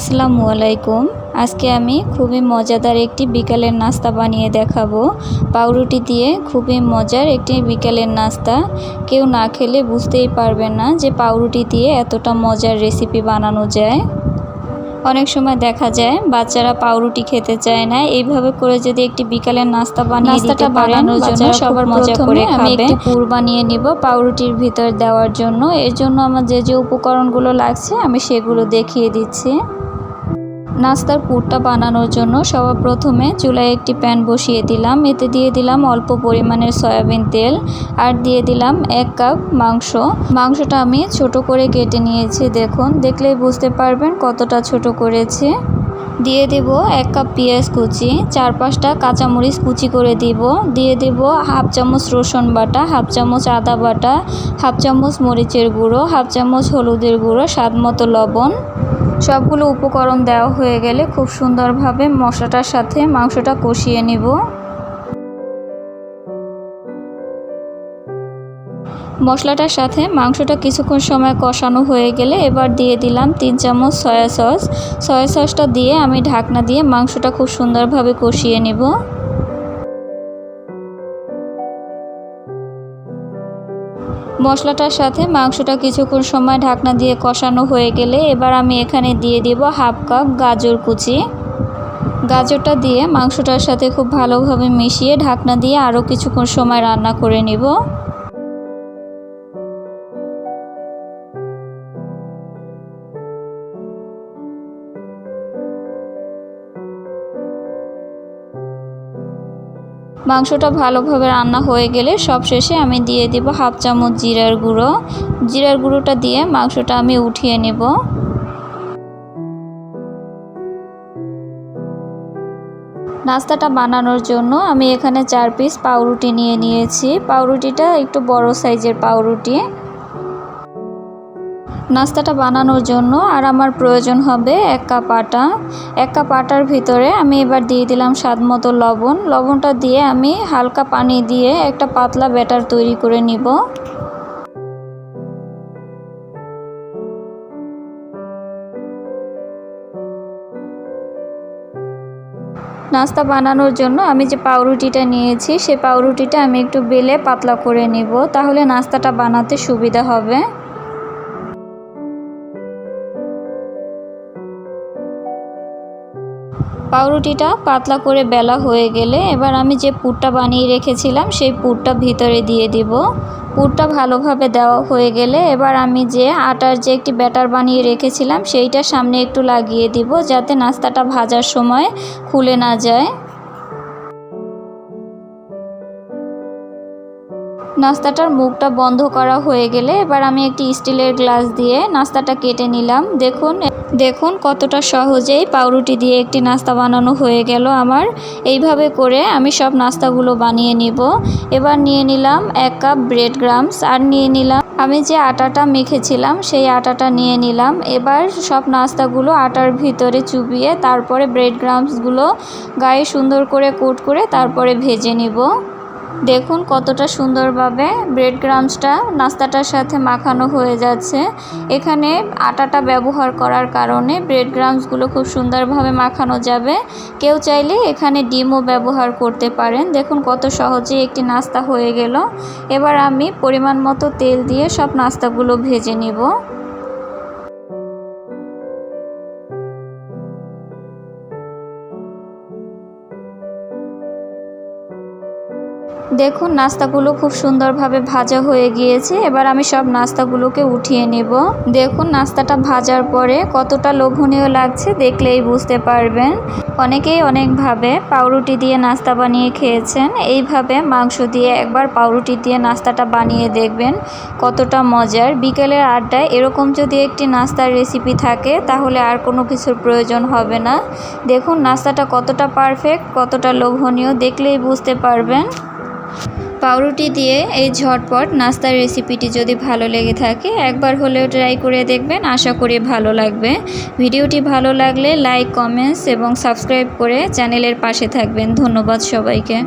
আসসালামু আলাইকুম। আজকে আমি খুবই মজাদার একটি বিকালের নাস্তা বানিয়ে দেখাবো। পাউরুটি দিয়ে খুবই মজার একটি বিকালের নাস্তা। কেউ না খেলে বুঝতেই পারবেন না যে পাউরুটি দিয়ে এতটা মজার রেসিপি বানানো যায়। অনেক সময় দেখা যায় বাচ্চারা পাউরুটি খেতে চায় না। এইভাবে করে যদি একটি বিকালের নাস্তা বানিয়ে দিতে পারেন বাচ্চারা সবার মজা করে আমি একটি পুর বানিয়ে নিব পাউরুটির ভিতর দেওয়ার জন্য। এর জন্য আমার যে যে উপকরণগুলো লাগছে আমি সেগুলো দেখিয়ে দিচ্ছি। নাস্তার পুরটা বানানোর জন্য সবার প্রথমে চুলায় একটি প্যান বসিয়ে দিলাম। এতে দিয়ে দিলাম অল্প পরিমাণের সয়াবিন তেল আর দিয়ে দিলাম এক কাপ মাংস। মাংসটা আমি ছোট করে কেটে নিয়েছি, দেখুন। দেখলেই বুঝতে পারবেন কতটা ছোট করেছি। দিয়ে দেব এক কাপ পেঁয়াজ কুচি চার পাঁচটা কাঁচামরিচ কুচি করে দিব। দিয়ে দেব হাফ চামচ রসুন বাটা, হাফ চামচ আদা বাটা, হাফ চামচ মরিচের গুঁড়ো, হাফ চামচ হলুদের গুঁড়ো, স্বাদ মতো লবণ। সবগুলো উপকরণ দেওয়া হয়ে গেলে খুব সুন্দরভাবে মশলাটার সাথে মাংসটা কষিয়ে নিব। মশলাটার সাথে মাংসটা কিছুক্ষণ সময় কষানো হয়ে গেলে এবার দিয়ে দিলাম তিন চামচ সয়া সস। সয়া সসটা দিয়ে আমি ঢাকনা দিয়ে মাংসটা খুব সুন্দরভাবে কষিয়ে নেব। মশলাটার সাথে মাংসটা কিছুক্ষণ সময় ঢাকনা দিয়ে কষানো হয়ে গেলে এবার আমি এখানে দিয়ে দিব হাফ কাপ গাজর কুচি। গাজরটা দিয়ে মাংসটার সাথে খুব ভালোভাবে মিশিয়ে ঢাকনা দিয়ে আরও কিছুক্ষণ সময় রান্না করে নিব। মাংসটা ভালোভাবে রান্না হয়ে গেলে সব শেষে আমি দিয়ে দিব হাফ চামচ জিরার গুঁড়ো। জিরার গুঁড়োটা দিয়ে মাংসটা আমি উঠিয়ে নেব। নাস্তাটা বানানোর জন্য আমি এখানে চার পিস পাউরুটি নিয়ে নিয়েছি। পাউরুটিটা একটু বড় সাইজের পাউরুটি। নাস্তাটা বানানোর জন্য আর আমার প্রয়োজন হবে এক কাপ আটা। এক কাপ আটার ভিতরে আমি এবার দিয়ে দিলাম স্বাদ মতো লবণ। লবণটা দিয়ে আমি হালকা পানি দিয়ে একটা পাতলা ব্যাটার তৈরি করে নিব। নাস্তা বানানোর জন্য আমি যে পাউরুটিটা নিয়েছি সেই পাউরুটিটা আমি একটু বেলে পাতলা করে নিব, তাহলে নাস্তাটা বানাতে সুবিধা হবে। পাউরুটিটা পাতলা করে বেলা হয়ে গেলে এবার আমি যে পুরটা বানিয়ে রেখেছিলাম, সেই পুরটা ভিতরে দিয়ে দিব। পুরটা ভালোভাবে দেওয়া হয়ে গেলে এবার আমি যে আটার যে একটি ব্যাটার বানিয়ে রেখেছিলাম, সেইটা সামনে একটু লাগিয়ে দিব যাতে নাস্তাটা ভাজার সময় খুলে না যায়। নাস্তাটার মুখটা বন্ধ করা হয়ে গেলে এবার আমি একটি স্টিলের গ্লাস দিয়ে নাস্তাটা কেটে নিলাম। দেখুন দেখুন কতটা সহজেই পাউরুটি দিয়ে একটি নাস্তা বানানো হয়ে গেল আমার। এইভাবে করে আমি সব নাস্তাগুলো বানিয়ে নিব। এবার নিয়ে নিলাম এক কাপ ব্রেড গ্রামস আর নিয়ে নিলাম। আমি যে আটাটা মেখেছিলাম সেই আটাটা নিয়ে নিলাম। এবার সব নাস্তাগুলো আটার ভিতরে চুবিয়ে তারপরে ব্রেড গ্রামসগুলো গায়ে সুন্দর করে কোট করে তারপরে ভেজে নিব। দেখুন কতটা সুন্দরভাবে ব্রেড গ্রামসটা নাস্তাটার সাথে মাখানো হয়ে যাচ্ছে। এখানে আটাটা ব্যবহার করার কারণে ব্রেড গ্রামসগুলো খুব সুন্দরভাবে মাখানো যাবে। কেউ চাইলে এখানে ডিমও ব্যবহার করতে পারেন। দেখুন কত সহজে একটি নাস্তা হয়ে গেল। এবার আমি পরিমাণ মতো তেল দিয়ে সব নাস্তাগুলো ভেজে নিব। দেখুন, নাস্তাগুলো খুব সুন্দরভাবে ভাজা হয়ে গিয়েছে। এবার আমি সব নাস্তাগুলোকে উঠিয়ে নেব। দেখুন, নাস্তাটা ভাজার পরে কতটা লোভনীয় লাগছে দেখলেই বুঝতে পারবেন। অনেকেই অনেকভাবে পাউরুটি দিয়ে নাস্তা বানিয়ে খেয়েছেন। এইভাবে মাংস দিয়ে একবার পাউরুটি দিয়ে নাস্তাটা বানিয়ে দেখবেন কতটা মজার। বিকেলের আড্ডায় এরকম যদি একটি নাস্তার রেসিপি থাকে, তাহলে আর কোনো কিছুর প্রয়োজন হবে না। দেখুন, নাস্তাটা কতটা পারফেক্ট, কতটা লোভনীয় দেখলেই বুঝতে পারবেন। পাউরুটি দিয়ে এই ঝটপট নাস্তার রেসিপিটি যদি ভালো লেগে থাকে, একবার হলেও ট্রাই করে দেখবেন। আশা করি ভালো লাগবে। ভিডিওটি ভালো লাগলে লাইক, কমেন্টস এবং সাবস্ক্রাইব করে চ্যানেলের পাশে থাকবেন। ধন্যবাদ সবাইকে।